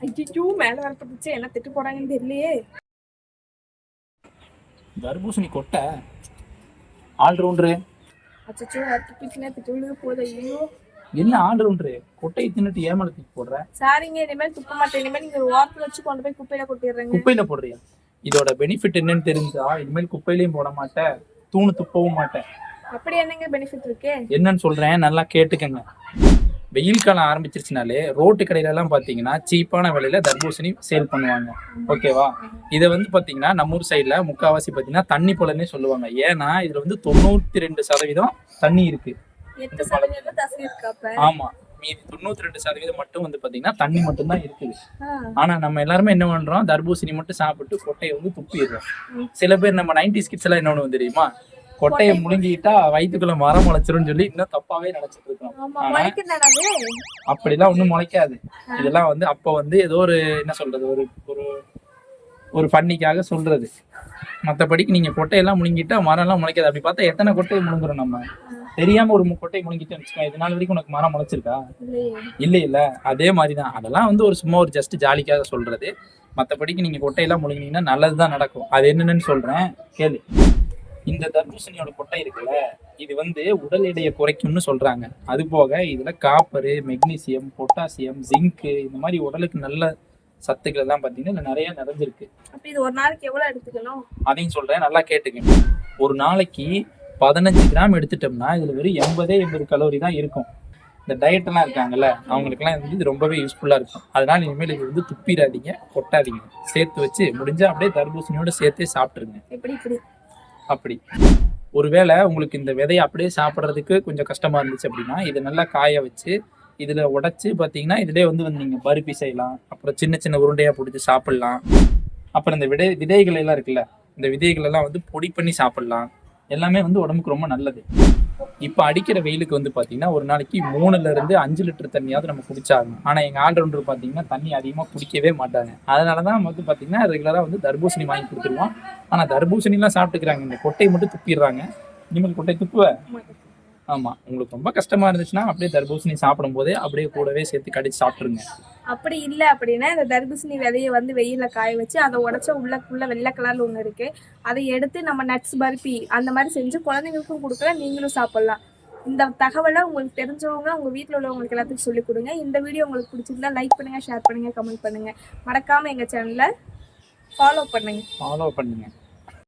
ஐயோ மேல வரப்பட்டுச்சு என்ன திட்டு போடாங்கன்னு தெரியலையே தர்பூசணி கொட்டை ஆல்ரவுண்டரு அச்சோ வரப்பட்டுச்சுன்னா திட்டு விழுக போகுது ஐயோ என்ன ஆல்ரவுண்டரு கொட்டையை தின்னுட்டு ஏமால தூக்கி போடுற சாரிங்க இனிமேல் துப்ப மாட்டேன் இனிமேல் நீங்க ஒரு ஓரத்துல வச்சு கொண்டு போய் குப்பையில கொட்டிடுறேங்க குப்பையில போடுறியா இதோட பெனிஃபிட் என்னன்னு தெரிஞ்சா இனிமேல் குப்பையிலையும் போட மாட்டேன் தூணு துப்பவும் மாட்டேன் அப்படி என்னங்க பெனிஃபிட் இருக்கு என்னன்னு சொல்றேன் நல்லா கேட்டுக்கங்க வெயில் காலம் ஆரம்பிச்சிருச்சுனாலே ரோட்டு கடையில எல்லாம் பாத்தீங்கன்னா சீப்பான விலையில தர்பூசணி சேல் பண்ணுவாங்க. ஓகேவா இதை வந்து பாத்தீங்கன்னா நம்ம ஊர் சைடுல முக்காவாசி பாத்தீங்கன்னா தண்ணி போலன்னே சொல்லுவாங்க. ஏன்னா இதுல வந்து தொண்ணூத்தி ரெண்டு சதவீதம் தண்ணி இருக்கு ஆமா. மீதி தொண்ணூத்தி ரெண்டு சதவீதம் மட்டும் வந்து பாத்தீங்கன்னா தண்ணி மட்டும் தான் இருக்குது ஆனா நம்ம எல்லாருமே என்ன பண்றோம்? தர்பூசணி மட்டும் சாப்பிட்டு கொட்டையை வந்து துப்பிடுறோம். சில பேர் நம்ம நைன்டி கிட்ஸ் எல்லாம் என்ன பண்ணுவோம் தெரியுமா? கொட்டையை முழுங்கிட்டா வயிற்றுக்குள்ள மரம் முளைச்சிரும்னு சொல்லி இன்னும் தப்பாவே நினைச்சிட்டு இருக்கோம் அப்படிலாம் ஒண்ணும் முளைக்காது. இதெல்லாம் வந்து அப்ப வந்து ஏதோ ஒரு என்ன சொல்றது ஒரு ஒரு ஒரு ஃபன்னிக்காக சொல்றது. மத்தபடிக்கு நீங்க கொட்டையெல்லாம் முழுங்கிட்டா மரம் எல்லாம் முளைக்காது. அப்படி பார்த்தா எத்தனை கொட்டையை முழுங்குறோம் நம்ம? தெரியாம ஒரு கொட்டையை முழுங்கிட்டு வச்சுக்கோ இது நாள் வரைக்கும் உனக்கு மரம் முளைச்சிருக்கா? இல்ல இல்ல. அதே மாதிரிதான். அதெல்லாம் வந்து ஒரு சும்மா ஒரு ஜஸ்ட் ஜாலிக்காக சொல்றது. மத்தபடிக்கு நீங்க கொட்டையெல்லாம் முழுங்கினீங்கன்னா நல்லதுதான் நடக்கும். அது என்னன்னு சொல்றேன். கேளு. இந்த தர்பூசணியோட கொட்டை இருக்குல்ல இது வந்து உடல் எடையை குறைக்கும்னு சொல்றாங்க. அது போக இதுல காப்பரு மெக்னீசியம் பொட்டாசியம் ஜிங்க் இந்த மாதிரி உடலுக்கு நல்ல சத்துக்கள் எல்லாம் பார்த்தீங்கன்னா இதுல நிறைய நிறைஞ்சிருக்கு. அப்ப இது ஒரு நாளைக்கு எவ்வளவு எடுத்துக்கணும் அதையும் சொல்றேன் நல்லா கேட்டுக்கங்க. ஒரு நாளைக்கு பதினஞ்சு கிராம் எடுத்துட்டோம்னா இதுல வெறும் எண்பதே எண்பது கலோரி தான் இருக்கும். இந்த டயட் எல்லாம் இருக்காங்கல்ல அவங்களுக்குலாம் வந்து இது ரொம்பவே யூஸ்ஃபுல்லா இருக்கும். அதனால இனிமேல் இது வந்து துப்பிடாதீங்க கொட்டாதீங்க. சேர்த்து வச்சு முடிஞ்சா அப்படியே தர்பூசணியோட சேர்த்தே சாப்பிட்டுருங்க. எப்படி இப்படி. அப்படி. ஒருவேளை உங்களுக்கு இந்த விதையை அப்படியே சாப்பிட்றதுக்கு கொஞ்சம் கஷ்டமாக இருந்துச்சு அப்படின்னா இதை நல்லா காய வச்சு இதில் உடச்சி பார்த்தீங்கன்னா இதிலே வந்து வந்து பருப்பி செய்யலாம் அப்புறம் சின்ன சின்ன உருண்டையாக பிடிச்சி சாப்பிட்லாம். அப்புறம் இந்த விதை விதைகள் எல்லாம் இருக்குல்ல இந்த விதைகள் எல்லாம் வந்து பொடி பண்ணி சாப்பிட்லாம். எல்லாமே வந்து உடம்புக்கு ரொம்ப நல்லது. இப்போ அடிக்கிற வெயிலுக்கு வந்து பார்த்தீங்கன்னா ஒரு நாளைக்கு மூணுல இருந்து அஞ்சு லிட்டர் தண்ணியாவது நம்ம குடிச்சாகணும். ஆனால் எங்கள் ஆல்ரவுண்டர் பார்த்தீங்கன்னா தண்ணி அதிகமாக குடிக்கவே மாட்டாங்க. அதனால தான் வந்து பார்த்தீங்கன்னா ரெகுலராக வந்து தர்பூசணி வாங்கி கொடுத்துருவோம். ஆனால் தர்பூசணிலாம் சாப்பிட்டுக்கிறாங்க. இந்த கொட்டையை மட்டும் துப்பிடுறாங்க. இனிமேல் கொட்டை துப்புவேன் ஆமாம் உங்களுக்கு ரொம்ப கஷ்டமா இருந்துச்சுன்னா அப்படியே தர்பூசணி சாப்பிடும் போதே அப்படியே கூடவே சேர்த்து கடிச்சு சாப்பிட்ருங்க அப்படி இல்ல அப்படின்னா இந்த தர்பூசணி விதைய வந்து வெயில்ல காய வச்சு அதை உடைச்ச உள்ளக்குள்ள வெள்ளை கலர்ல ஒண்ணு இருக்கு. அதை எடுத்து நம்ம நட்ஸ் பருப்பி அந்த மாதிரி செஞ்சு குழந்தைங்களுக்கும் கொடுக்கலாம் நீங்களும் சாப்பிடலாம். இந்த தகவலை உங்களுக்கு தெரிஞ்சவங்க உங்க வீட்டில் உள்ளவங்களுக்கு எல்லாத்துக்கும் சொல்லிக் கொடுங்க. இந்த வீடியோ உங்களுக்கு பிடிச்சிருந்தா லைக் பண்ணுங்க ஷேர் பண்ணுங்க கமெண்ட் பண்ணுங்க. மறக்காம எங்க சேனலை ஃபாலோ பண்ணுங்க. ஃபாலோ பண்ணுங்க.